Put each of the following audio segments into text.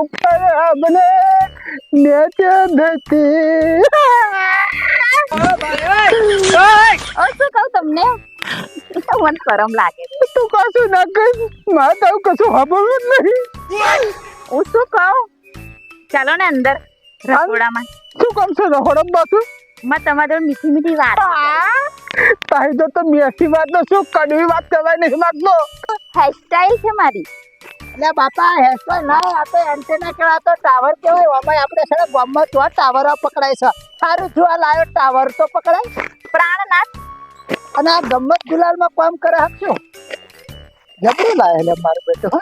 ઉપર અમને નેચે નથી ઓ શું કહું તમને? મને શરમ લાગે. તું કશું ના કહીશ. મારે તારું કશું જ નહીં. હું શું કહું? ચાલો ને અંદર રસોડામાં. શું કામ છે? રહોડમ બાસુ માં તમારે મીઠી મીઠી વાત તારી તો મેસી વાત નો શું કડવી વાત કરવા નહીં માંગતો હેરસ્ટાઈલ છે મારી. એટલે બાપા હેસો ના આપે તો એન્ટેના કેવા તો ટાવર કેવાય? ઓમાં આપણે છે ગામમાં તો ટાવર પકડાય છે. સારું જોવા આ લાયો ટાવર તો પકડાય. પ્રાણનાથ. અને આ ગમત ગુલાલમાં કામ કરે હકશું જબરું લાવે એટલે મારું બેટું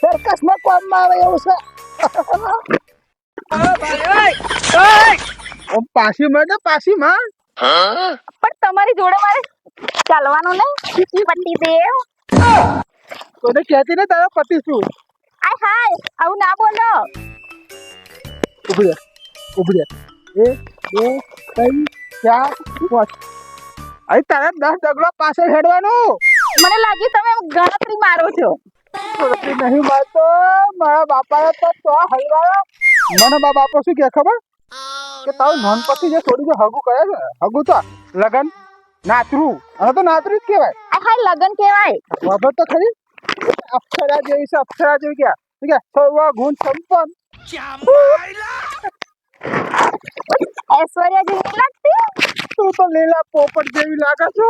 સર્કસમાં કામમાં આવે એવું છે. પાછી માં પાછી માં પણ તમારી જોડે મારે ચાલવાનું નહીં? પતિ દેવ તને કહેતી ને તારા પતિ શું? આય હાય આવું ના બોલો. ઊભી ઊભી રહે. બે ત્રણ ચાર પાંચ. અહીં તારા દસ ડગલો પાછળ હેડવાનું. મને લાગ્યું તમે ગણતરી મારો છો. ગણતરી નહીં મારતો. મારા બાપાએ તો તો હલવાયો. મને બા બાપો શું કે ખબર? કે તારું નોનપતિ જે છોડી જે હગું કરે છે હગું તો લગન નાતરું. હવે તો નાતરું જ કહેવાય. હા લગન કહેવાય. ખબર તો ખરી. અપ્સરા જેવી છે અપ્સરા જેવી ક્યાં? ઠીક સર્વ ગુણ સંપન્ન. ઐશ્વર્યા જેવી લાગતી? તું તો લીલા પોપટ જેવી લાગે છો.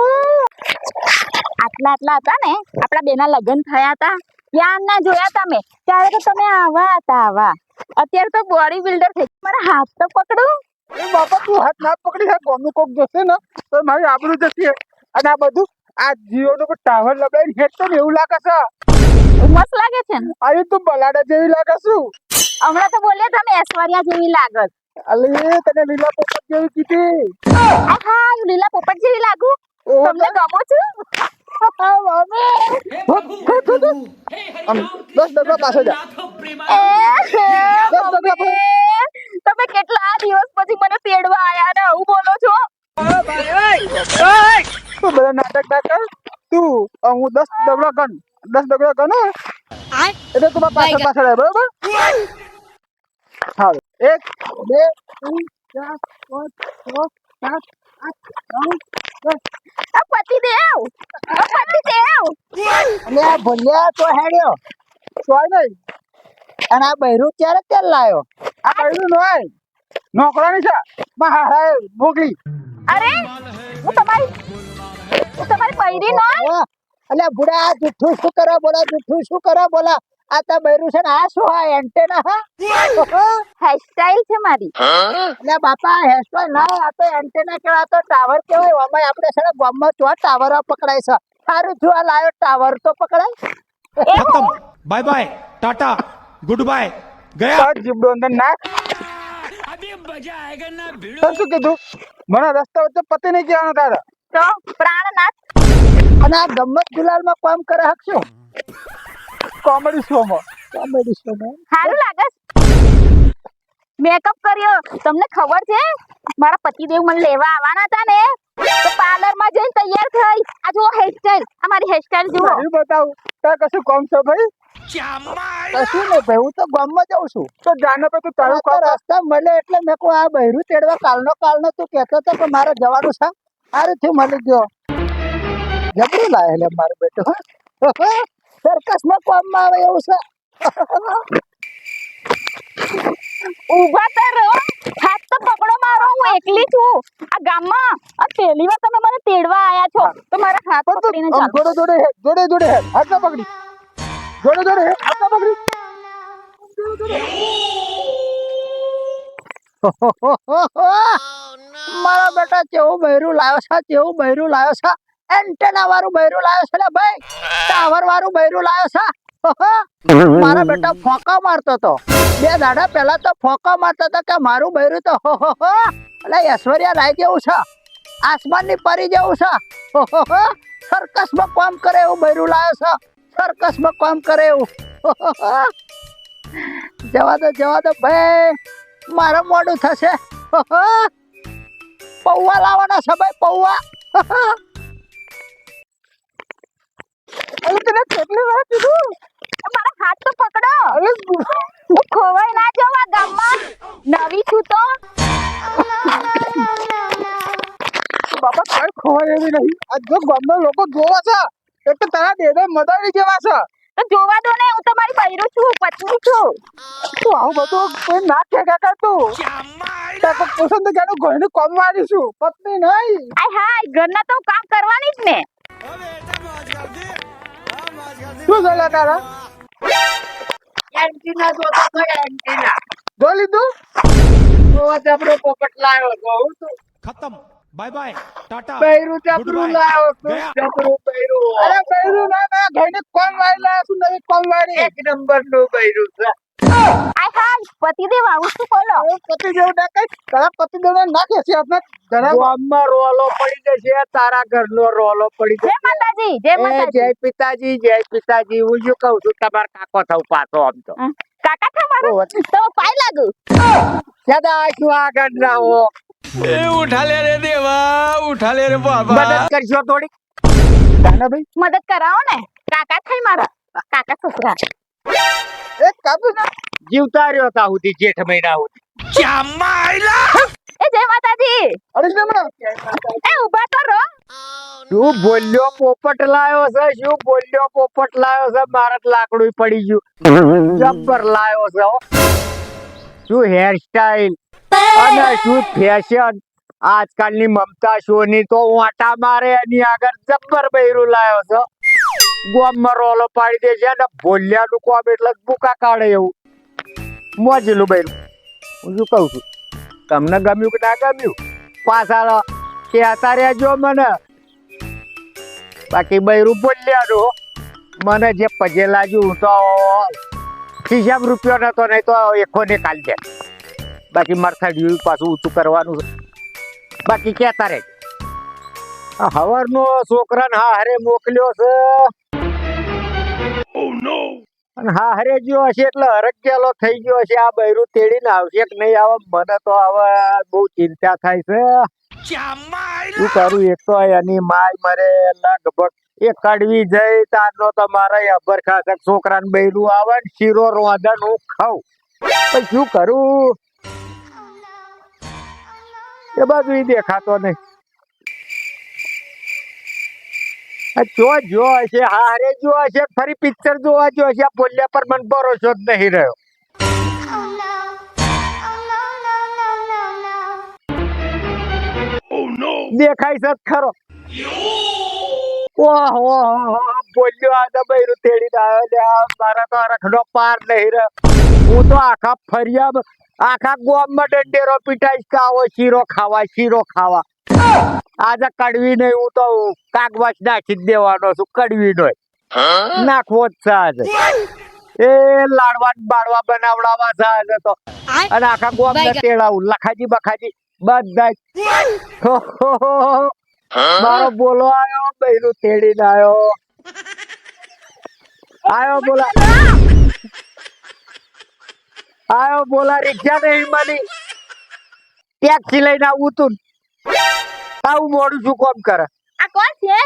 આટલા આટલા હતા ને આપણા બેના લગ્ન થયા હતા. ત્યાં ના જોયા તમે. ત્યારે તો તમે આવા હતા આવા. અત્યારે તો બોડી બિલ્ડર થઈ મારા હાથ તો પકડો. એ બાપા તું હાથ ના પકડી હા ગોનું કોક જશે ને તો મારી આબરૂ જશે અને આ બધું આ જીઓ નો ટાવર લગાવીને હેડ તો એવું લાગે છે? મસ્ત લાગે છે ને? અરે તું બલાડા જેવી લાગે છું. હમણાં તો બોલ્યા તમે એશ્વર્યા જેવી લાગત અલે તને લીલા પોપટ જેવી કીધી. આ હા હું લીલા પોપટ જેવી લાગુ? તમને ગમો છું? દસ ડગલા પાછળ જા. દસ ડગલા તમે કેટલા દિવસ પછી મને તેડવા આયા ને આવું બોલો છો? તું બધા નાટક ના કર તું હું દસ ડગલા ગણ. દસ ડગલા ગણો એટલે તું પાછળ પાછળ આવે બરોબર? સારું એક બે ત્રણ ચાર પાંચ છ સાત આઠ નવ અને આ ભૂલ્યા તો હેડ્યો. સોય નહીં. અને આ બૈરું ક્યારે તેલ લાયો? આ નોય નોકરાની છે. માં હારા મોકલી અરે હું તમારી હું તમારી પૈરી નો અલે બુડા જુઠ્ઠું શું કરો બોલા જુઠ્ઠું શું કરો બોલા? આ તા બૈરું છે આ શું આ એન્ટેના હા? હેરસ્ટાઈલ છે મારી. એટલે બાપા હેરસ્ટાઈલ ના આ તો એન્ટેના કેવા તો ટાવર કેવાય અમે આપણે છે ને ગામમાં જો ટાવર પકડાય છે. સારું જો આ લાયો ટાવર તો પકડાય. Bye bye tata good bye ગયા. જીબડો અંદર નાખ. તને શું કીધું? મને રસ્તા વચ્ચે પતિ નહીં કહેવાનું તારે. તો પ્રાણનાથ. અને આ ગમત ગુલાલમાં કામ કરે હકશું કોમેડી શો માં કોમેડી શો માં સારું લાગે. મેકઅપ કર્યો. તમને ખબર છે? મારા પતિદેવ મને લેવા આવવાના હતા ને. તો પાર્લરમાં જઈને તૈયાર થઈ. આ જો હેરસ્ટાઈલ આ મારી હેરસ્ટાઈલ જુઓ. બતાવું. તારે કશું કોમ છો ભાઈ? કશું નહીં ભાઈ હું તો ગામમાં જાઉં છું. તો જાને પે તું તારું કામ રસ્તા મળે એટલે મેં કહું આ બૈરું તેડવા કાલનો કાલનો તું કહેતો તો કે મારે જવાનું છે. સારું થયું મળી ગયો. જબરું લાવે એટલે મારું બેટું સર્કસમાં કામમાં આવે એવું છે. ઊભા તો રહો. હાથ તો પકડો મારો હું એકલી છું. આ ગામમાં આ પહેલી વાર તમે મને તેડવા આયા છો. તો મારા હાથ પકડીને ચાલો. જોડે જોડે જોડે જોડે હાથ પકડી. જોડે જોડે હાથ પકડી. મારા બેટા કેવું બૈરું લાવ્યો છે, કેવું બૈરું લાવ્યો છે? એન્ટેના વાળું બૈરું લાવ્યો છે ને ભાઈ. ટાવર વાળું બૈરું લાવ્યો છે. મારા બેટા ફોકા મારતો તો બે દાડા પહેલા તો ફોકા મારતો તો કે મારું બૈરું તો હો હો હો. એટલે ઐશ્વર્યા રાય જેવું છે. આસમાનની પરી જેવું છે. હો કામ કરે એવું બૈરું લાવ્યો છે. સર્કસમાં કામ કરે એવું. જવા દો જવા દો. ભાઈ મારા મોડું થશે. પૌવા લાવવાના છે ભાઈ પૌવા. તને કેટલી વાર કીધું? મારા હાથ તો પકડો. અરે હું ખોવાય ના જવા ગામમાં નવી છું તો. બાપા કાંઈ ખોવાય એવી નહીં. આ જો ગામના લોકો જોવા છે. એક તો તારા દેદો મદારી જેવા છે. જોવા દો ને હું તમારી બૈરો છું પત્ની છું. તું આવું બધું કોઈ ના ઠેકા કરતું. તાકો પસંદ ગાડું ઘરનું કામ મારી છું પત્ની નહીં. આય હાય ઘરના તો કામ કરવાની જ ને. શું ચાલે તારા? એન્ટીના તો તો એન્ટીના. જો લીધું? તો આપણો પોપટ લાવ્યો તો ખતમ. બાય બાય ટાટા બૈરું ચપરું લાવો ચપરું બૈરું. અરે બૈરું ના ના ઘણી કોમ વાળી લાવો નવી કોમ વાળી? એક નંબરનું બૈરું છે આઈ પતિદેવ આવું શું બોલો? પતિદેવ ના કઈ. તારા પતિદેવ ના નાખે છે આપના ગામમાં રોલો પડી જશે તારા ઘરનો રોલો પડી જશે. જય માતાજી જય માતાજી. જય પિતાજી જય પિતાજી. હું શું કહું છું તમાર કાકો થઉં પાછો આમ તો. કાકા થવાનું તો પાઈ લાગુ. સદા શું આગળ રહો. એ ઉઠા લે રે દેવા ઉઠા લે રે બાબા. મદદ કરજો થોડી તાના ભાઈ. મદદ કરાવો ને. કાકા થઈ મારા. કાકા સસરા. એ કાપી ના જીવતા રહ્યો તા સુધી જેઠ મહિના સુધી. એ જય માતાજી. અરે જમણા એ ઊભા તો રો શું બોલ્યો? પોપટ લાયો છે શું બોલ્યો? પોપટ લાયો છે મારા જ લાકડું પડી ગયું. જબ્બર લાયો છે શું હેર હેરસ્ટાઈલ અને શું ફેશન આજકાલની મમતા શોની તો વાટા મારે એની આગળ જબ્બર બૈરું લાયો છે. ગોમમાં રોલો પાડી દે છે ને નું કોમ એટલે બુકા કાઢે એવું. મોજેલું બૈરું. હું શું કહું છું? તમને ગમ્યું કે ના ગમ્યું? પાછા કહેતા રહેજો મને. બાકી બૈરું બોલ્યાનું મને જે પજે લાગ્યું તો ખિસ્સામાં રૂપિયો નતો નહીં તો એકો ને કાલ દે. બાકી મરથાડ્યું પાછું ઊંચું કરવાનું બાકી કહેતા રહે હવારનો છોકરાને હા હારે મોકલ્યો છે. અને હા હારે ગયો હશે એટલે હરક ગયેલો થઈ ગયો હશે. આ બૈરું તેડીને આવશે કે નહીં આવે? મને તો હવે બહુ ચિંતા થાય છે. શું કરું? એક તો એની માય મરે લગભગ એ કડવી જઈ તારનો તો મારા અભર ખાતક છોકરાને બૈરું આવે ને શીરો રોંધન હું ખાઉં. પણ શું કરું? એ બાજુ દેખાતો નહીં. જો જો છે હારે જો છે ફરી પિક્ચર જોવા જો છે બોલ્યા પર મને ભરોસો જ નહીં રહ્યો. દેખાય છે ખરો. ઓહો બોલ્યો આ તો બૈરું તેડી આવ્યો મારા તો રખડો પાર નહીં રહ્યો. હું તો આખા ફરિયા આખા ગોમમાં ડંડેરો પીટાઈશ કે આવો શીરો ખાવા શીરો ખાવા. આજે કડવી નહીં હું તો કાગવાસ નાખી જ દેવાનો છું કડવી નો નાખવો જ છે આજે. એ લાડવા બાળવા બનાવડાવા છે આજે તો. અને આખા ગોમ ને તેડાવું લખાજી બખાજી બધા મારો બોલો આયો બૈરું તેડીને આયો. આયો બોલા. આયો બોલા રિક્ષા નહીં મળી ટેક્સી લઈને આવું તું આવું મોડું શું કોમ કરે. આ કોણ છે?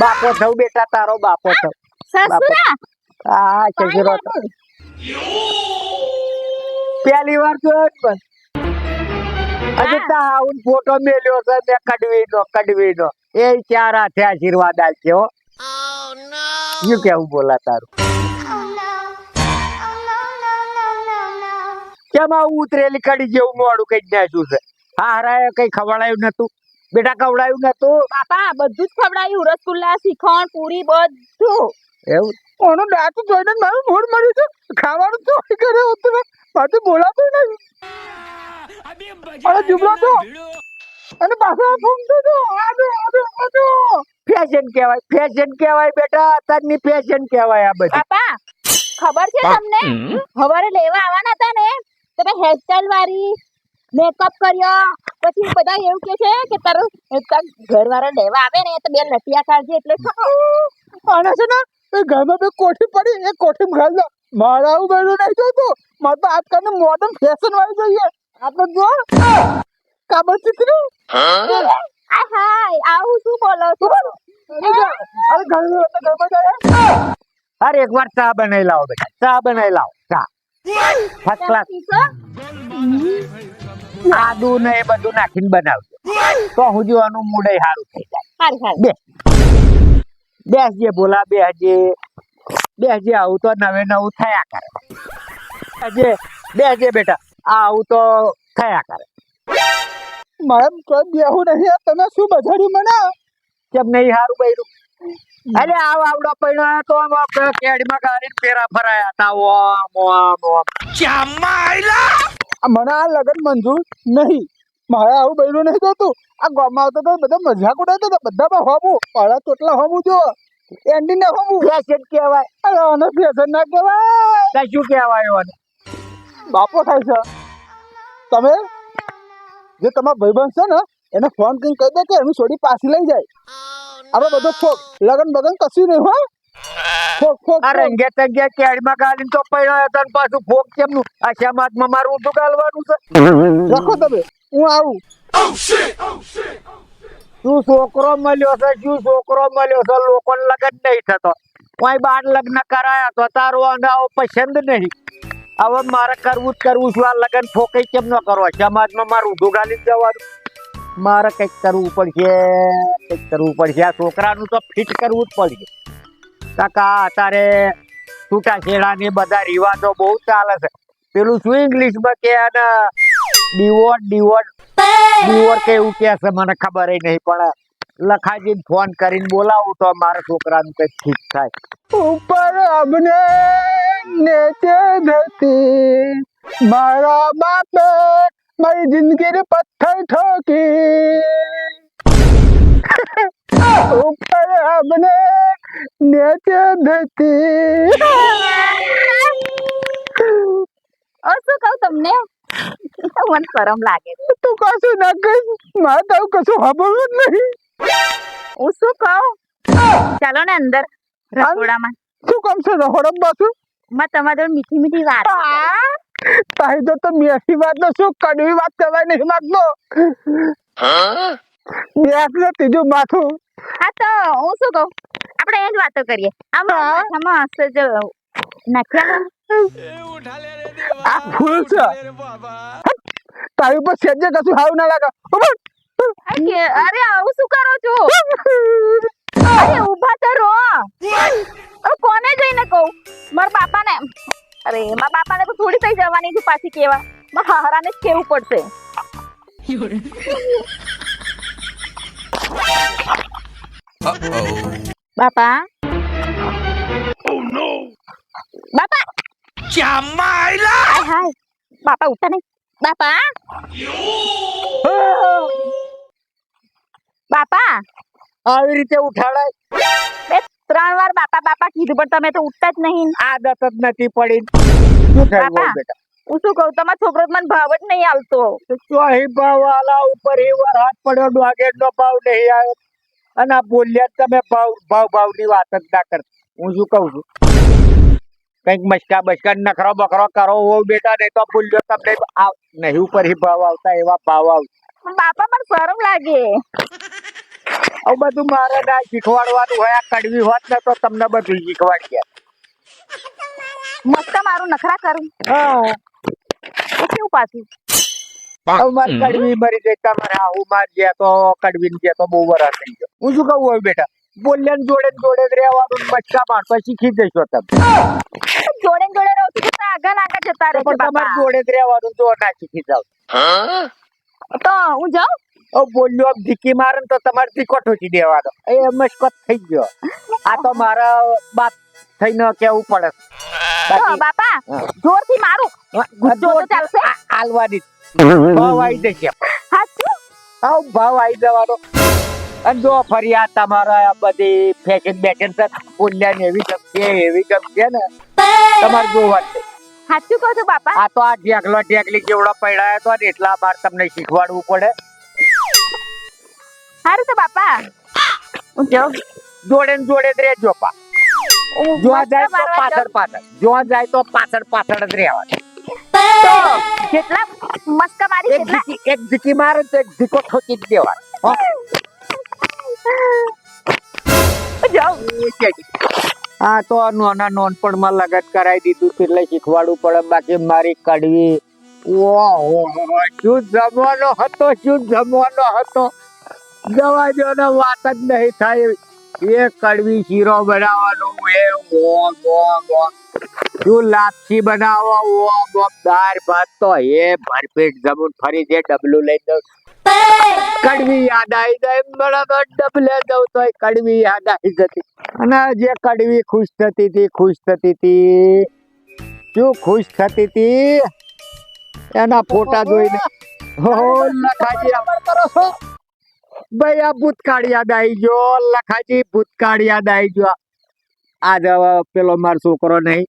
બાપો થઉં બેટા તારો બાપો સસરા પહેલી વાર જોયો જ પણ હજી તા આવું ફોટો મેલ્યો છે મેં કડવીનો કડવીનો એ ચાર હાથે આશીર્વાદ આલશે હો શું કેવું બોલા તારું? કેમ આવું ઉતરેલી કડી જેવું મોડું કઈ નાખ્યું છે? હા હરાય કઈ ખવડાયું નતું? બેટા ખવડાયું નતું? બાપા બધું જ ખવડાયું. રસગુલ્લા શ્રીખંડ પૂરી બધું. એવું? ઓનો દાંત જોઈને મારું મૂડ મળ્યું છે. ખાવાનું તો કરે હોતું ને. પાછું બોલાતું નહીં. અરે જુમલો તો. અને પાછો ફૂમતો તો આજો આજો આજો ફેશન કહેવાય ફેશન કહેવાય બેટા. અત્યારની ફેશન કહેવાય આ બધી. બાપા ખબર છે તમને? હવારે લેવા આવવાના હતા ને? તમે હેરસ્ટાઈલ વાળી મેકઅપ કર્યો? પછી બધા એવું કે છે કે તારું ઘર વાળા લેવા આવે ને તો બે લટિયા કાઢજે એટલે આને છે ને એ ઘરમાં બે કોઠી પડી એ કોઠી ઘર લો. મારા આવું બેડું નહીં જોતું. મારે તો આજકાલ મોડર્ન ફેશન વાળી જોઈએ. આપણે જો. કાબર ચીતરું. આ હાય આવું શું બોલો છો? અરે ઘરમાં તો ઘરમાં જાય. અરે એક વાર ચા બનાવી લાવો બેટા ચા બનાવી લાવો. ચા ફર્સ્ટ ક્લાસ આદુ ને એ બધું નાખીને બનાવજો. તો હું જોવાનું મૂડે સારું થઈ જાય. બે. બેસજે બોલા બેસજે. બેસજે આવું તો નવે નવું થયા કરે. હજે બે હજે બેટા. આવું તો થયા કરે. મારે કોઈ બેહું નહીં તમે શું બજાડ્યું મને? કેમ નહીં સારું બૈરું? અરે આવ આવડો પૈણો તો આમ આપણે કેડીમાં ગાડીને પેરા ફરાયા હતા. ઓમ ઓમ ઓમ. આ મને આ લગન મંજૂર નહીં. મારે આવું બૈરું નહીં જોતું આ ગામમાં આવતો તો બધા મજાક ઉડાવતો હતો બધામાં હોમું. પાડા તોટલા હોમું જો. એન્ડી ને હોમું. ફેશન કહેવાય. અરે આને ફેશન ના કહેવાય. તો શું કહેવાય એને બાપો થાય છે. તમે? જે તમારા ભાઈબંધ છે ને એને ફોન કરીને કહી દે કે એનું છોડી પાછી લઈ જાય. આપણે બધો ફોક લગન બગન કશું નહીં હો. ફોક ફોક આ ફોક. તંગે કેડીમાં ગાડીને તો પૈણો હતો ને પાછું ફોક કેમનું? આ સમાજમાં મારું ઊંધું ગાલવાનું છે. રાખો તમે હું આવું. શું છોકરો મળ્યો છે શું છોકરો મળ્યો છે લોકોને લગન નહીં થતો. કોઈ બાર લગ્ન કરાયા તો તારો અને આવો પસંદ નહીં. હવે મારે કરવું જ કરવું છું આ લગન ફોકે કેમ ન કરો? સમાજમાં મારું ઊંધું ગાલી જવાનું. મારે કંઈક કરવું પડશે, કંઈક કરવું પડશે. આ છોકરાનું તો ફિટ કરવું જ પડશે. કાકા, અત્યારે છૂટાછેડા ને બધા રિવાજો બહુ ચાલે છે. પેલું શું ઇંગ્લિશમાં કે અને ડિવોર્ડ ડિવોર્ડ ડિવોર કે એવું કે છે, મને ખબર નહીં, પણ લખાજીને ફોન કરીને બોલાવું તો મારા છોકરાનું કંઈક ઠીક થાય. ઉપર અમને નેચે ધરતી, મારા બાપે મારી જિંદગી પથ્થર ઠોકી. ઉપર આપને નેચે ધતી ઓ શું કહું તમને? મને શરમ લાગે તું કશું ના કહીશ. મારે તારું કશું સાંભળવું જ નહીં. હું શું કહું? ચાલો ને અંદર રસોડામાં. શું કામ છે? રસોડામાં બાસુ? માં તમારે મીઠી મીઠી વાત તારી તો મેઠી વાત નો શું? કડવી વાત કહેવાય નહીં માગતો મેથ ને ત્રીજું માથું. હા તો હું શું કહું? આપણે એ જ વાતો કરીએ. આમાં હશે જો નાખ્યા રે આ ફૂલ છે. રે તારી ઉપર સેજે કશું હાવ ના લાગે. અરે આવું શું કરો છો? અરે ઊભા તો રહો. કોને જઈને કહું? મારા બાપાને. અરે એમાં બાપાને તો થોડી થઈ જવાની છે પાછી કેવા મારા હારાને જ કેવું પડશે. બાપા. બાપા. હાય હાય. બાપા ઉઠા નહીં બાપા. બાપા. આવી રીતે ઉઠાડાય. બે ત્રણ વાર બાપા બાપા કીધું પણ તમે તો ઉઠતા જ નહીં. આદત જ નથી પડી. બાપા. હું શું કહું તમારો છોકરો મને ભાવ જ નહીં આવતો. ચોહી ભાવ આલા ઉપર એ વાર હાથ પડ્યો ડોગેટ નો ભાવ નહીં આવ્યો. અને આ બોલ્યા જ તમે ભાવ ભાવ ભાવની વાત જ ના કર. હું શું કહું છું? કંઈક મસ્કા બસકા નખરો બકરો કરો હો બેટા નહીં તો બોલ્યો તમને. નહીં ઉપર ભાવ આવતા એવા ભાવ આવતા. બાપા મને શરમ લાગે. આવું બધું મારે ના શીખવાડવાનું હોય આ કડવી હોત ને તો તમને બધું શીખવાડી મસ્ત મારું નખરા કરું. હા. તો કેવું પાછું? મારી કડવી મરી જઈ તમારે આવું માર ગયા તો કડવી ગયા તો બહુ વરા થઈ ગયો. હું શું કહું હોય બેટા? બોલ્યા ને જોડે જોડે જ રહેવાનું મસ્કા મારતો શીખી જશો તમે. જોડે જોડે રહો છું તો આગળ આગળ જતા રહેશે પણ તમારે જોડે જ રહેવાનું જો ના શીખી જાવ. તો હું જાઉં? હવે બોલ્યો આમ ધીકી મારે તો તમારે ધીકો ઠોકી દેવાનો. એ મસ્કો થઈ ગયો. આ તો મારા બાપ થઈને કેવું પડે? તો બાપા. જોરથી મારું ગુસ્સો તો ચાલશે? આલવાની ભાવ આવી જશે. હા આવ ભાવ આવી જવાનો. અને જો ફરી આ તમારા આ બધી ફેશન બેશન છે બોલ્યા ને એવી ગમશે એવી ગમશે ને તમારે જોવાનું સાચું કહો છો બાપા. આ તો આ ઢેકલો ઢેકલી જેવડો પડ્યા તો એટલા બાર તમને શીખવાડવું પડે. સારું તો બાપા. હું જોડે ને જોડે જ રહેજો પા. જોવા જાય તો પાછળ પાછળ. જોવા જાય તો પાછળ પાછળ જ રહેવા કેટલા મસ્કા મારી ધીકી એક ધીકી મારે તો એક ધીકો ઠોકી જ દેવાનો. હો? તો નાના નોનપણમાં લગન કરાવી દીધું કેટલે એટલે શીખવાડવું પડે. બાકી મારી કડવી ઓહો શું જમવાનો હતો? શું જમવાનો હતો? જવા દો ને વાત જ નહીં થાય એ કડવી શીરો બનાવવાનો એ ઓમ ઓમ ઓમ શું લાપસી બનાવો ઓમ ઓમ દાર ભાત તો એ ભરપેટ જમુન ફરી જે ડબલું લઈ દઉં. કડવી યાદ આવી જાય બરાબર ડબલે દઉં તો કડવી યાદ આવી જતી. અને જે કડવી ખુશ થતી હતી ખુશ થતી હતી. શું ખુશ થતી હતી? એના ફોટા જોઈને. હો લખાજી અમર કરો છો? ભાઈ આ ભૂતકાળ યાદ આવી ગયો. લખાજી ભૂતકાળ યાદ આવી ગયો. આજ હવે પેલો માર છોકરો નહીં.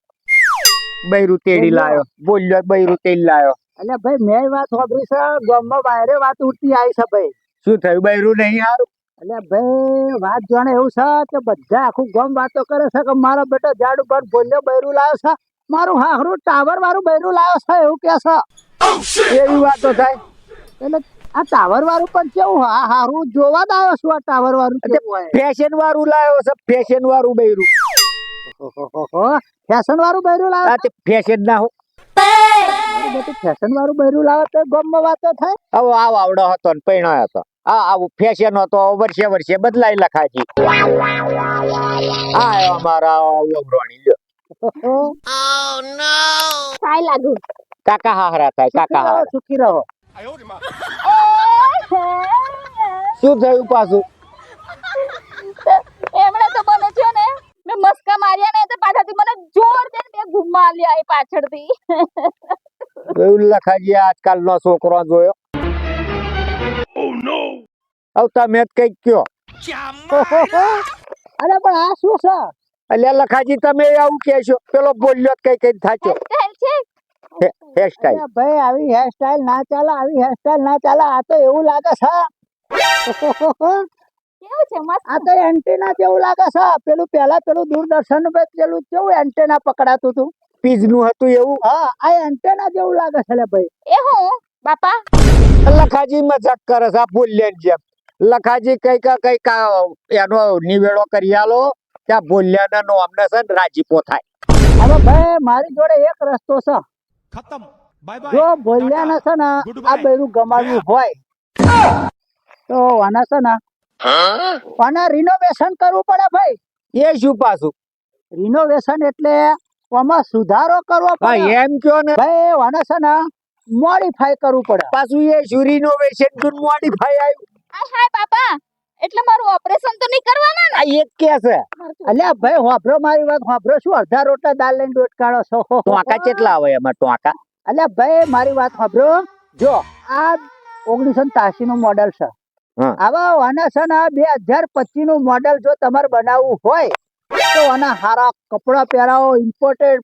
બૈરુ તેડી લાયો. બોલ્યો બૈરુ તેડી લાયો. એટલે ભાઈ મેં વાત સાંભળી છે. ગામમાં બાયરે વાત ઉઠતી આવી છે ભાઈ. શું થયું બૈરુ નહીં હારું? એટલે ભાઈ વાત જાણે એવું છે કે બધા આખું ગામ વાતો કરે છે કે મારો બેટો ઝાડ ઉપર બોલ્યો બૈરુ લાયો છે. મારું હાહરું ટાવર વાળું બૈરું લાવ્યો છે એવું કે છે. એવી વાતો થાય. એટલે આ ટાવર વાળું પણ કેવું હા હારું જોવા જ આવ્યો છું આ ટાવર વાળું ફેશન વાળું લાવ્યો છે ફેશન વાળું બૈરું. ફેશન વાળું બૈરું લાવે આ ફેશન ના હું. ફેશન વાળું બૈરું લાવે તો ગામમાં વાતો થાય. હવે આવ આવડો હતો ને પૈણો હતો. આ આવું ફેશન હતો વર્ષે વર્ષે બદલાઈ લખાજી આ અમારા ઓવરોણી લ્યો લાગુ કાકા હારા થાય કાકા સુખી રહો શું થયું પાછું? એમણે તો મને છે ને મેં મસ્કા માર્યા ને તો પાછળથી મને જોર દે બે ઘુમા લ્યા એ પાછળથી. એવું લખાજી આજકાલ નો છોકરો જોયો? હવે તમે જ કંઈક કયો અરે પણ આ શું છે? એટલે લખાજી તમે આવું કહેશો. પેલો બોલ્યો કઈ કઈ થાચો. હેરસ્ટાઈલ ભાઈ આવી હેરસ્ટાઈલ ના ચાલે આવી હેરસ્ટાઈલ ના ચાલે. આ તો એવું લાગે છે. કેવું છે? મસ્ત. આ તો એન્ટેના જેવું લાગે છે. પેલું પેલા પેલું દૂરદર્શન પેલું કેવું એન્ટેના પકડાતું હતું? પીઝનું હતું એવું? હા આ એન્ટેના જેવું લાગે છે લે ભાઈ. એ હું? બાપા? લખાજી મજાક કરે છે આ બોલ્યા જેમ. લખાજી કંઈક કંઈક એનો નિવેડો કરી આલો ત્યાં બોલ્યા નો અમને છે ને રાજીપો થાય. હવે ભાઈ મારી જોડે એક રસ્તો છે. ખતમ. બાય બાય જો બોલ્યા ન છે આ બેરું ગમાડવું હોય તો આના છે ને રિનોવેશન કરવું પડે ભાઈ. એ શું પાછું રિનોવેશન એટલે આમાં સુધારો કરવો પડે. એમ કયો ને. ભાઈ આના છે ને મોડિફાઈ કરવું પડે. પાછું એ શું રિનોવેશન મોડિફાઈ આવ્યું. હાય બાપા. એટલે મારું ઓપરેશન તો નહીં કરવાના ને? આ એક કે છે. અલ્યા ભાઈ હોભરો મારી વાત હોભરો શું? અડધા રોટલા દાલ લઈને દોટ કાઢો છો? ટોંકા કેટલા આવે એમાં ટોંકા? અલ્યા ભાઈ મારી વાત હોભરો. જો આ ઓગણીસો ત્યાસી નું મોડેલ છે. આવા આના છે ને બે હજાર પચીસનું મોડેલ જો તમારે બનાવવું હોય તો આના હારા કપડા પહેરાવો ઇમ્પોર્ટેડ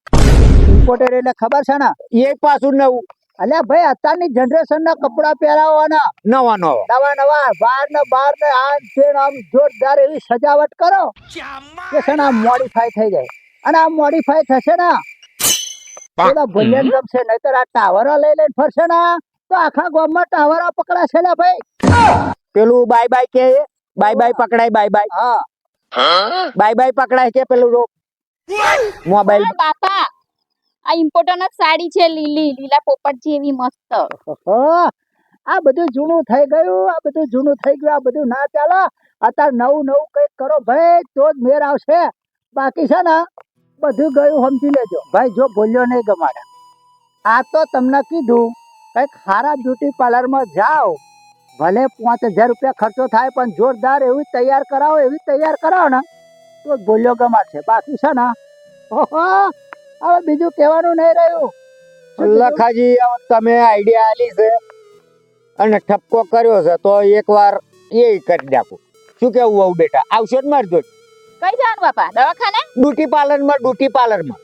ઇમ્પોર્ટેડ એટલે ખબર છે ને? એ પાછું નવું. અલ્યા ભાઈ અત્યારની જનરેશન ના કપડા પહેરાવવાના નવા નવા નવા નવા બાર ને બાર ને આમ છે આમ જોરદાર એવી સજાવટ કરો. કે છે ને આમ મોડિફાય થઈ જાય. અને આ મોડિફાય થશે ને પેલા ભૂલ્યન ગમશે નહીતર આ ટાવરો લઈ લઈને ફરશે ને તો આખા ગામમાં ટાવરો પકડાશે ને ભાઈ. પેલું બાય બાય કે બાય બાય પકડાય બાય બાય. હા. બાય બાય પકડાય કે પેલું મોબાઈલ અરે બાપા આ ઇમ્પોર્ટન્ટ સાડી છે, લીલી, લીલા પોપટ જેવી મસ્ત. આ બધું જૂનું થઈ ગયું, આ બધું જૂનું થઈ ગયું, આ બધું ના ચાલે. અત્યારે નવું નવું કંઈક કરો ભાઈ, તો જ મેર આવશે. બાકી છે ને, બધું ગયું સમજી લેજો. ભાઈ, જો બોલ્યો નહીં ગમાડે. આ તો તમને કીધું, કંઈક સારા બ્યુટી પાર્લરમાં જાઓ. ભલે પાંચ હજાર રૂપિયા ખર્ચો થાય, પણ જોરદાર એવી તૈયાર કરાવો, એવી તૈયાર કરાવો ને, તો જ બોલ્યો ગમાડશે. બાકી છે ને, ઓહો હવે બીજું કહેવાનું નહીં રહ્યું. લખાજી તમે આઈડિયા આલી છે અને ઠપકો કર્યો છે તો એકવાર એ કરી નાખું. શું કેવું આવું બેટા? આવશે ને મારજો કઈ જવાનું બાપા? દવાખાને? બ્યુટી પાર્લરમાં બ્યુટી પાર્લરમાં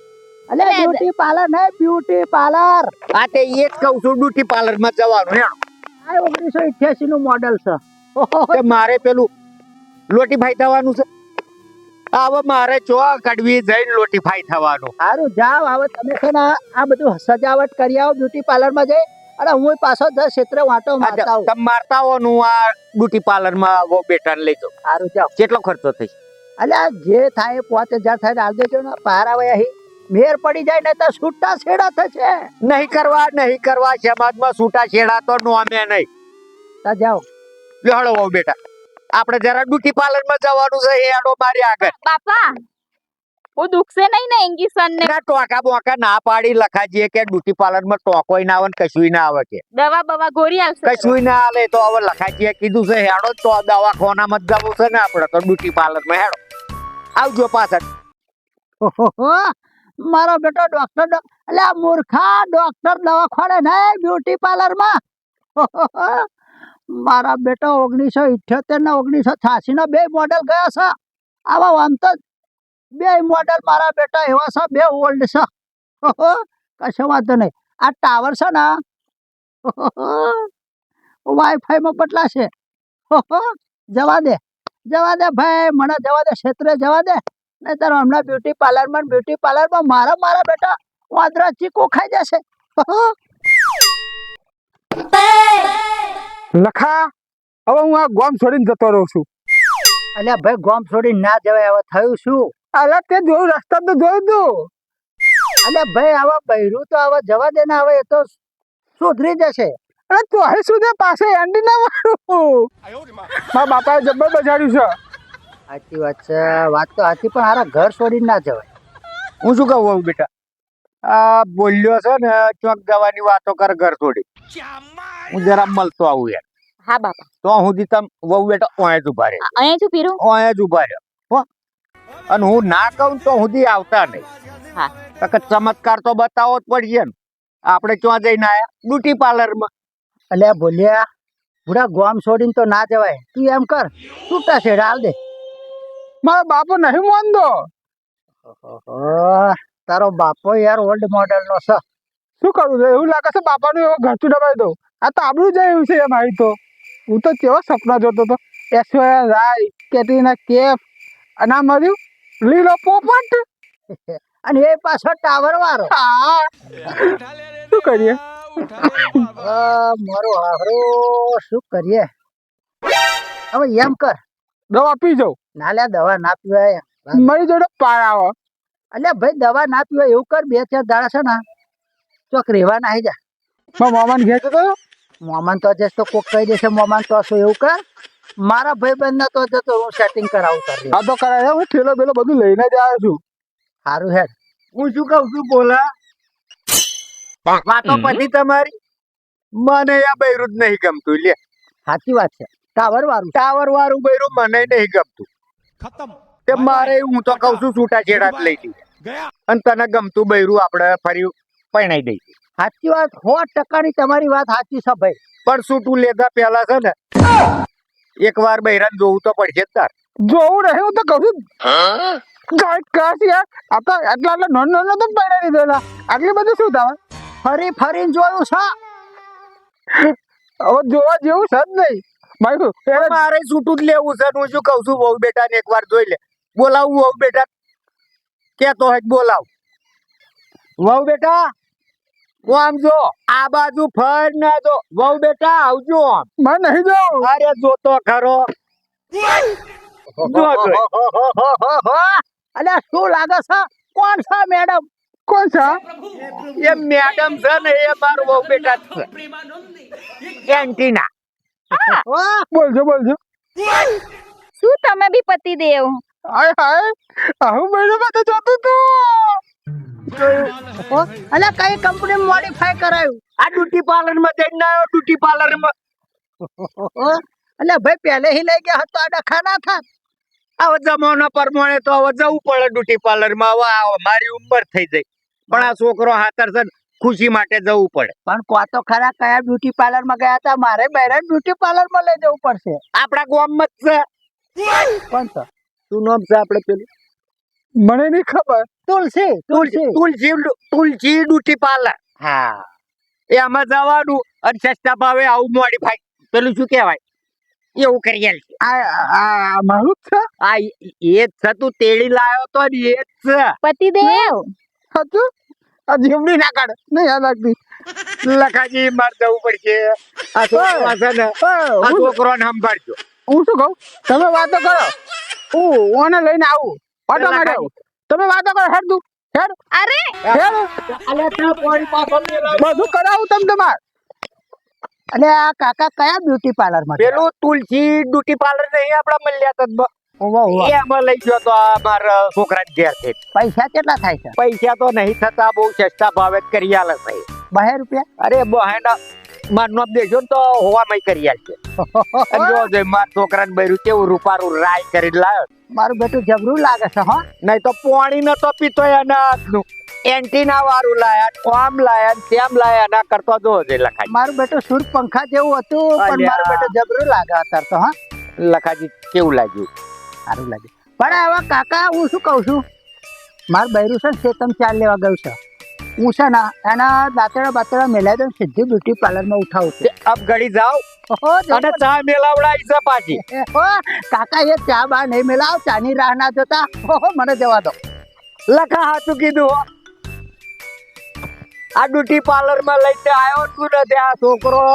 અલે બ્યુટી પાર્લર ને બ્યુટી પાર્લર. આ તે એ જ કહું છું બ્યુટી પાર્લરમાં જવાનું હે આ ઓગણીસો અઠ્યાસી નું મોડેલ છે. તે મારે પેલું લોટીફાઈ થવાનું છે. હવે મારે ચો કડવી જઈને લોટીફાઈ થવાનું. સારું જાઓ હવે તમે છે ને આ બધું સજાવટ કરી આવો બ્યુટી પાર્લરમાં જઈ. અને હું પાછો દસ ક્ષેત્રે વાંટો મારતા આવું. તમે મારતા હો નું આ બ્યુટી પાર્લરમાં વો બેટા લઈ સારું જાઓ. કેટલો ખર્ચો થઈ? અલ્યા જે થાય પાંચ હજાર થાય હાલ દેજો ને. બહાર આવે અહીં. મેર પડી જાય ને તો છૂટા છેડા થશે. નહીં કરવા નહીં કરવા સમાજમાં છૂટા છેડા તો નોમે નહીં. તા જાઓ. લ્યો હળો બેટા. આપણે જરા બ્યુટી પાર્લરમાં જવાનું છે એ આડો મારી આગળ. બાપા હું દુખશે નહીં ને ઇન્ગીસન ને ના ટોકા બોકા ના પાડી લખાજીએ કે બ્યુટી પાર્લરમાં ટોકોય ના આવે ને કશું ના આવે કે. દવા બવા ગોળી આવશે કશું ના આવે તો હવે લખાજીએ કીધું છે હેડો તો ખોના મત જવું છે ને આપણે તો બ્યુટી પાર્લરમાં હેડો. આવજો પાછળ. મારો બેટો ડોક્ટર એટલે આ મૂર્ખા ડોક્ટર દવાખાને નહીં બ્યુટી પાર્લરમાં. ઓહોહો, મારા બેટા ઓગણીસો ઇઠ્યોતેર ને ઓગણીસો છ્યાસી ના બે મોડેલ ગયા છે. આવા વાંધો બે મોડેલ મારા બેટા એવા છે, બે ઓલ્ડ છે. કશો વાંધો નહીં. આ ટાવર છે ને વાઈફાઈમાં બદલાશે જવા દે જવા દે ભાઈ, મને જવા દે, ક્ષેત્રે જવા દે. નહીં તારો હમણાં બ્યુટી પાર્લરમાં બ્યુટી પાર્લરમાં મારા મારા બેટા વાંદરા ચીકો ખાઈ જશે. લખા હવે હું આ ગોમ છોડીને જતો રહું છું. અલ્યા ભાઈ ગોમ છોડીને ના જવાય હવે થયું શું? અલ્યા તે જોયું રસ્તા તો જોયું તું. અલ્યા ભાઈ હવે બૈરું તો હવે જવા દે ને હવે એ તો સુધરી જશે. અરે તું અહીં સુધી પાસે એન્ડી ના મારું. મારા બાપાએ જબ્બર બજાડ્યું છે. સાચી વાત છે વાત તો સાચી પણ હારા ઘર છોડીને ના જવાય. હું શું કહું બેટા? આ બોલ્યો છે ને ચોક જવાની વાતો કર ઘર છોડી હું જરા મળતો આવું યાર હા બાપા. તો સુધી તમ વહુ બેટા ઓય જ ઊભા રહે. અહીંયા છું પીરું ઓય જ ઊભા રહ્યો હો. અને હું ના કહું તો સુધી આવતા નહીં. હા. તો કે ચમત્કાર તો બતાવો જ પડશે ને આપણે ક્યાં જઈને આયા? બ્યુટી પાર્લરમાં. એટલે બોલ્યા બુડા ગોમ છોડીને તો ના જવાય. તું એમ કર. છૂટા છેડા હાલ દે. મારા બાપો નહીં માનતો. ઓહો, તારો બાપો યાર ઓલ્ડ મોડેલ નો છે. શું કરવું છે? એવું લાગે છે બાપાનું એવો ઘરચું દબાઈ દઉં. આ તો આબરું જાય એવું છે એમ આવી તો. હું તો કેવો સપના જોતો હતો. એશ્વર્યા રાય કેટરીના કેફ. અને આ મળ્યું લીલો પોપટ. અને એ પાછો ટાવર વાળો. શું કરીએ? મારો હારો શું કરીએ? હવે એમ કર. દવા પી જાઉં. ના લે દવા ના પીવાય મારી જોડે પાર એટલે ભાઈ દવા ના પીવા એવું કર બે ચાર દાડા છે ને ચોક રેવા ના જા. શું મોમાન ઘેર જતો મોમાન તો જશે તો કોક કહી દેશે મોમાન તો શું એવું કર. મારા ભાઈ ભાઈબંધ ના તો જતો હું સેટિંગ કરાવું તારે હા તો કરાવે હું થેલો બેલો બધું લઈને જ આવ્યો છું. સારું હેડ. હું શું કહું છું બોલા? વાતો પછી તમારી. મને આ બૈરું જ નહીં ગમતું લે. સાચી વાત છે. ટાવર વાળું ટાવર વાળું બૈરું મને નહીં ગમતું. ખતમ. તે મારે હું તો કઉ છું છૂટા છેડા લઈ લીધું અને તને ગમતું બૈરું આપણે ફરી પરણાઈ દઈએ. સાચી વાત સો ટકાની તમારી વાત સાચી છે ભાઈ. પણ તું લેતા પેલા છે ને એકવાર બૈરાને જોવું તો પડશે જ તાર. જોવું રહે હું તો કહું કાંઈ કાશ યાર આ તો આટલા આટલા નાનો નાનો તો પૈડા દીધેલા. આટલી બધી શું થાય? ફરી ફરીને જોયું છે? હવે જોવા જેવું છે જ નહીં. મારે છૂટું જ લેવું છે ને હું શું કહું છું વહુ બેટા ને એકવાર જોઈ લે. બોલાવું વહુ બેટા કેતો હોય બોલાવ. વહુ બેટા હું આમ જો આ બાજુ ફર ના જો. વહુ બેટા આવજો આમ. મારે નહીં જો. અરે જોતો ખરો. અલ્યા શું લાગે છે? કોણ છે મેડમ? કોણ છે? એ મેડમ છે ને એ મારું વહુ બેટા છે. એન્ટીના બોલજો બોલજો. શું તમે બી પતિ દેવ? હાય હાય. આવું મહિને બધું જોતું તું. અલા કઈ કંપની મોડિફાઈ કરાયું? આ ડ્યુટી પાર્લરમાં જઈને આવ્યો ડ્યુટી પાર્લરમાં. અલા ભાઈ પહેલે હી લઈ ગયા હતો આ ડખા ના થાત. હવે જમાના પ્રમાણે તો હવે જવું પડે ડ્યુટી પાર્લરમાં હવે મારી ઉંમર થઈ જાય પણ આ છોકરો હાથર છે ખુશી માટે જવું પડે. પણ કો તો ખરા કયા બ્યુટી પાર્લરમાં ગયા હતા? મારે બહેરા બ્યુટી પાર્લરમાં લઈ જવું પડશે. આપણા ગામમાં જ છે. કોણ છે શું નામ છે આપણે પેલું? મને નહીં ખબર. તુલસી તુલસી. તુલસી તુલસી ડુટી પાર્લર હા. એ આમાં જવાનું અને સસ્તા ભાવે આવું મોડીફાઈ પેલું શું કહેવાય? એવું કરી આ આ મારું છે? આ એ જ છે તું તેડી લાયો તો ને એ જ છે. પતિ દેવ હતું આ જીવડી ના કાઢ. નહીં આ લાગતી. લખાજી માર જવું પડશે. આ છોકરો છે ને આ હું છોકરોને સંભાળજો. હું શું કહું? તમે વાતો કરો. ઓને લઈને આવું. ઓટો પેલા માટે તમે વાતો કરો હેડ તું. હેડ. અરે! હેડ. બધું કરાવું તમ તમાર. અને આ કાકા કયા બ્યુટી પાર્લરમાં પેલું તુલસી બ્યુટી પાર્લર નહીં આપડા મળ્યા તો થી. પૈસા કેટલા થાય છે? પૈસા તો નહીં થતા બહુ સસ્તા ભાવે કરી આલે ભાઈ બહે રૂપિયા? અરે બહેના મારનો દેજો ને તો હોવામાં કરી આલશે જો જો માર છોકરાને બૈરું કેવું રૂપારું રાય કરી લાયો. મારું બેટું જબરું લાગે છે હો. નહીં તો પોણી નતો પીતો એના હાથનું. એન્ટીના વાળું લાયા આમ લાયા તેમ લાયા ના કરતો જો જે લખાય. મારું બેટું સુર પંખા જેવું હતું પણ મારું બેટું જબરું લાગે અત્યારે તો હા. લખાજી કેવું લાગ્યું? સારું લાગ્યું. પણ હવે કાકા હું શું કહું છું? મારું બૈરું છે ને ચેતન ચાલ લેવા ગયું છે. હું છે ને એના દાંતડા બાતડા મેલાય દઉં સીધી બ્યુટી પાર્લરમાં ઉઠાવું છું. અબ ઘડી જાઓ. અને ચા મેલાવડાવી છે પાછી. કાકા એ ચા બા નહીં મેલાવ ચાની રાહ ના જોતા. મને જવા દો. લખા હાચું કીધું આ બ્યુટી પાર્લરમાં લઈને આવ્યો તું ને ત્યાં છોકરો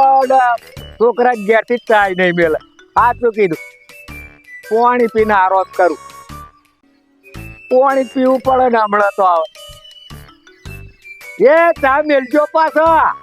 છોકરા ઘેરથી ચાય નહીં મેલે. હાચું કીધું. પાણી પીને આરોપ કરું. પાણી પીવું પડે ને હમણાં તો આવે. એ ચા મેલજો પાછા.